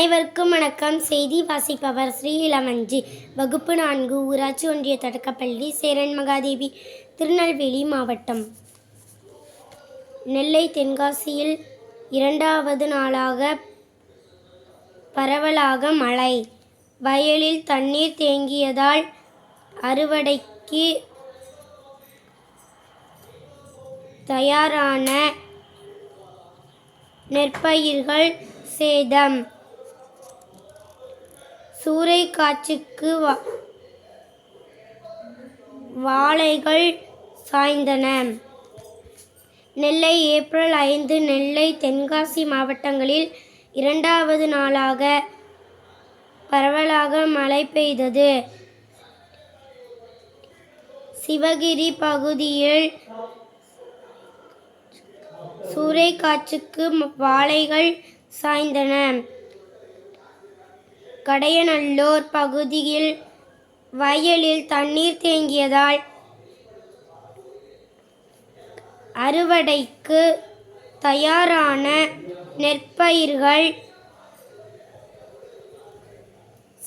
அனைவருக்கும் வணக்கம். செய்தி வாசிப்பவர் ஸ்ரீ இளவஞ்சி வகுப்பு நான்கு ஊராட்சி ஒன்றிய தொடக்கப்பள்ளி சேரன் மகாதேவி திருநெல்வேலி மாவட்டம். நெல்லை தென்காசியில் இரண்டாவது நாளாக பரவலாக மழை. வயலில் தண்ணீர் தேங்கியதால் அறுவடைக்கு தயாரான நெற்பயிர்கள் சேதம். சூறை வா- வாழைகள் சாய்ந்தன. நெல்லை ஏப்ரல் ஐந்து நெல்லை தென்காசி மாவட்டங்களில் இரண்டாவது நாளாக பரவலாக மழை பெய்தது. சிவகிரி பகுதியில் சூறைக்காற்றுக்கு வாழைகள் சாய்ந்தன. கடையநல்லூர் பகுதியில் வயலில் தண்ணீர் தேங்கியதால் அறுவடைக்கு தயாரான நெற்பயிர்கள்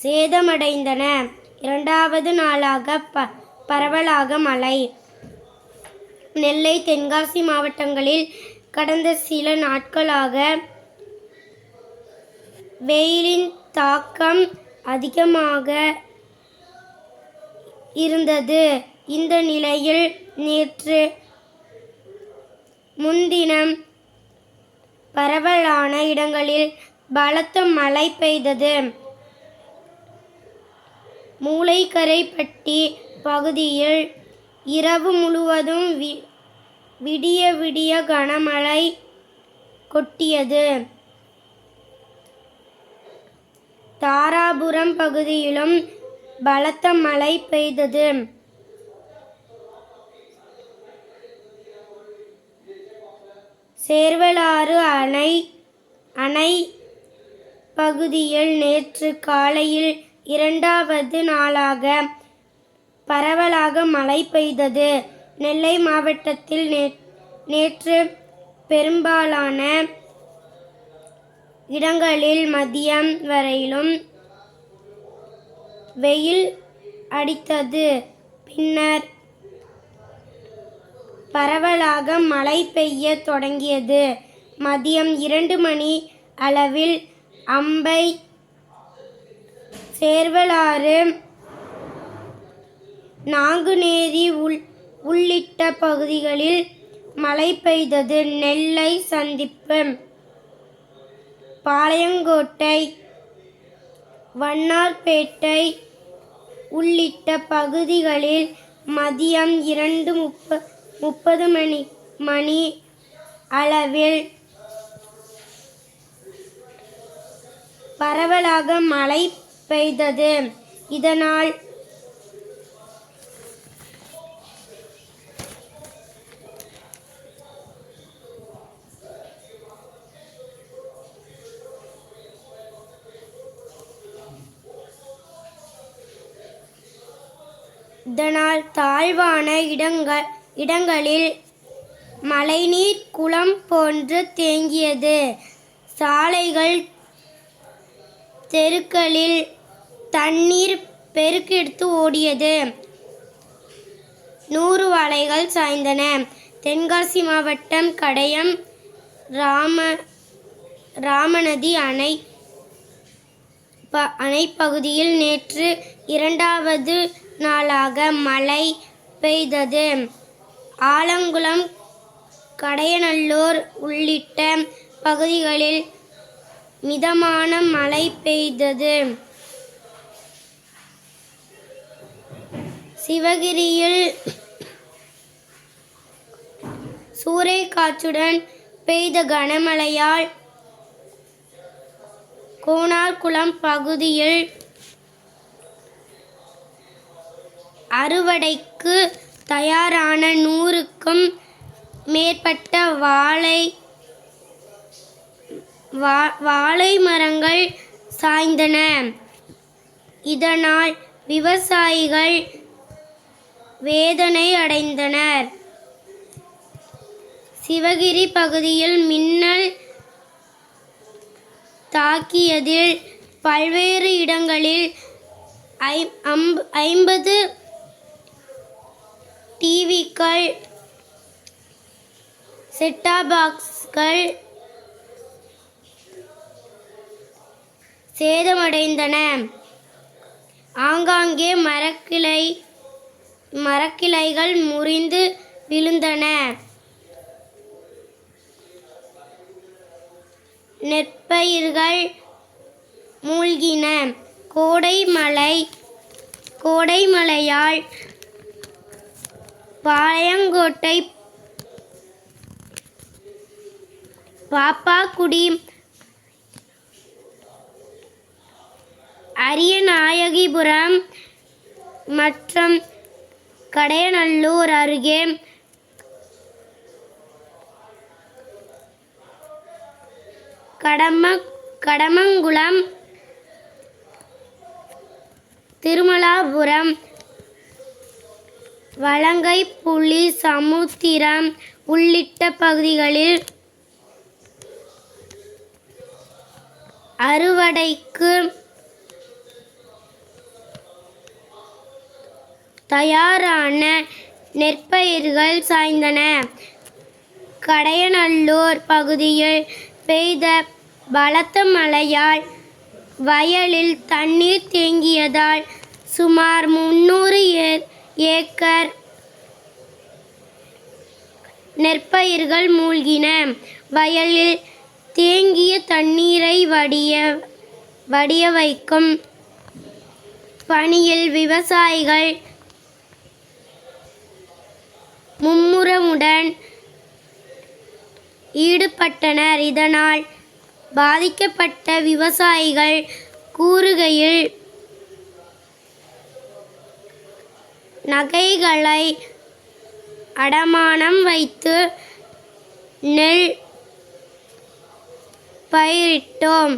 சேதமடைந்தன. இரண்டாவது நாளாக ப பரவலாக மழை. நெல்லை தென்காசி மாவட்டங்களில் கடந்த சில நாட்களாக வெயிலின் தாக்கம் அதிகமாக இருந்தது. இந்த நிலையில் நேற்று முன்தினம் பரவலான இடங்களில் பலத்த மழை பெய்தது. மூளைக்கரைப்பட்டி பகுதியில் இரவு முழுவதும் வி விடிய விடிய கனமழை கொட்டியது. தாராபுரம் பகுதியிலும் பலத்த மழை பெய்தது. சேர்வலாறு அணை அணை பகுதியில் நேற்று காலையில் இரண்டாவது நாளாக பரவலாக மழை பெய்தது. நெல்லை மாவட்டத்தில் நேற்று பெரும்பாலான இடங்களில் மதியம் வரையிலும் வெயில் அடித்தது. பின்னர் பரவலாக மழை பெய்ய தொடங்கியது. மதியம் இரண்டு மணி அளவில் அம்பை சேர்வலாறு நாங்குநேரி உள் உள்ளிட்ட பகுதிகளில் மழை பெய்தது. நெல்லை சந்திப்பு பாளையங்கோட்டை வண்ணார்பேட்டை உள்ளிட்ட பகுதிகளில் மதியம் இரண்டு முப்ப முப்பது மணி மணி அளவில் பரவலாக மழை பெய்தது. இதனால் இதனால் தாழ்வான இடங்கள் இடங்களில் மழைநீர் குளம் போன்று தேங்கியது. சாலைகள் தெருக்களில் தண்ணீர் பெருக்கெடுத்து ஓடியது. நூறு வாழைகள் சாய்ந்தன. தென்காசி மாவட்டம் கடையம் ராம ராமநதி அணை ப அணைப்பகுதியில் நேற்று இரண்டாவது நாளாக மழை பெய்தது. ஆலங்குளம் கடையநல்லூர் உள்ளிட்ட பகுதிகளில் மிதமான மழை பெய்தது. சிவகிரியில் சூறைக்காற்றுடன் பெய்த கனமழையால் கோணார்குளம் பகுதியில் அறுவடைக்கு தயாரான நூறுக்கும் மேற்பட்ட வாழை வா- வாழை மரங்கள் சாய்ந்தன. இதனால் விவசாயிகள் வேதனை அடைந்தனர். சிவகிரி பகுதியில் மின்னல் தாக்கியதில் பல்வேறு இடங்களில் ஐ ஐம்பது டிவிக்கள் செட்டா பாக்ஸ்கள் சேதமடைந்தன. ஆங்காங்கே மரக்கிளை மரக்கிளைகள் முறிந்து விழுந்தன. நெற்பயிர்கள் மூழ்கின. கோடை மழை கோடை மழையால் பாளையங்கோட்டை பாப்பாக்குடி அரியநாயகிபுரம் மற்றும் கடையநல்லூர் அருகே கடம கடமங்குளம் திருமலாபுரம் வலங்கை புலி சமுத்திரம் உள்ளிட்ட பகுதிகளில் அறுவடைக்கு தயாரான நெற்பயிர்கள் சாய்ந்தன. கடையநல்லூர் பகுதியில் பெய்த பலத்த மழையால் வயலில் தண்ணீர் தேங்கியதால் சுமார் முன்னூறு ஏர் ஏக்கர் நெற்பயிர்கள் மூழ்கின. வயலில் தேங்கிய தண்ணீரை வடிய வடிய வைக்கும் பணியில் விவசாயிகள் மும்முரமுடன் ஈடுபட்டனர். இதனால் பாதிக்கப்பட்ட விவசாயிகள் கூறுகையில் நகைகளை அடமானம் வைத்து நெல் பயிரிட்டோம்.